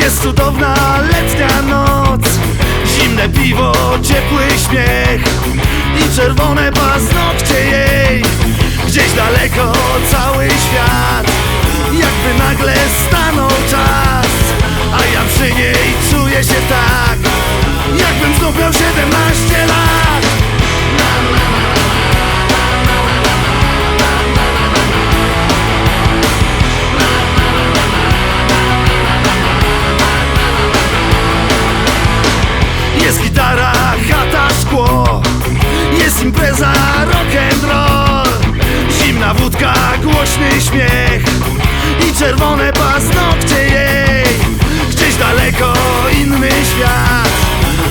Jest cudowna letnia noc. Zimne piwo, ciepły śmiech I czerwone paznokcie jej. Gdzieś daleko cały świat głośny śmiech I czerwone paznokcie jej. Gdzieś daleko inny świat.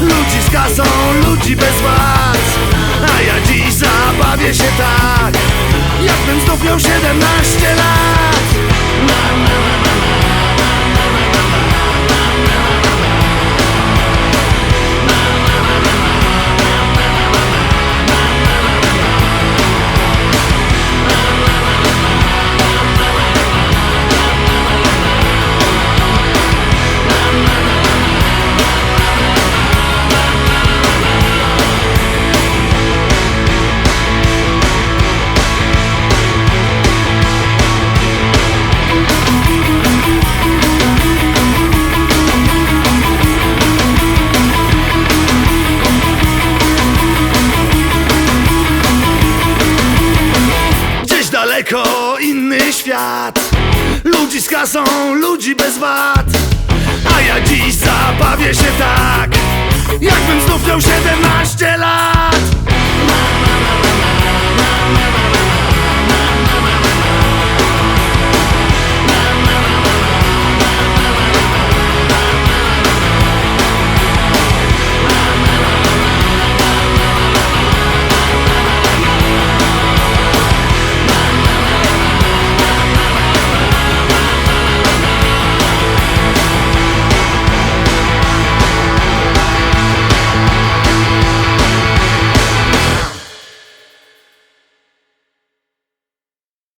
Ludzi z kasą, ludzi bez wad daleko inny świat. Ludzi z kasą, ludzi bez wad. A ja dziś zabawię się tak Jakbym znów miał 17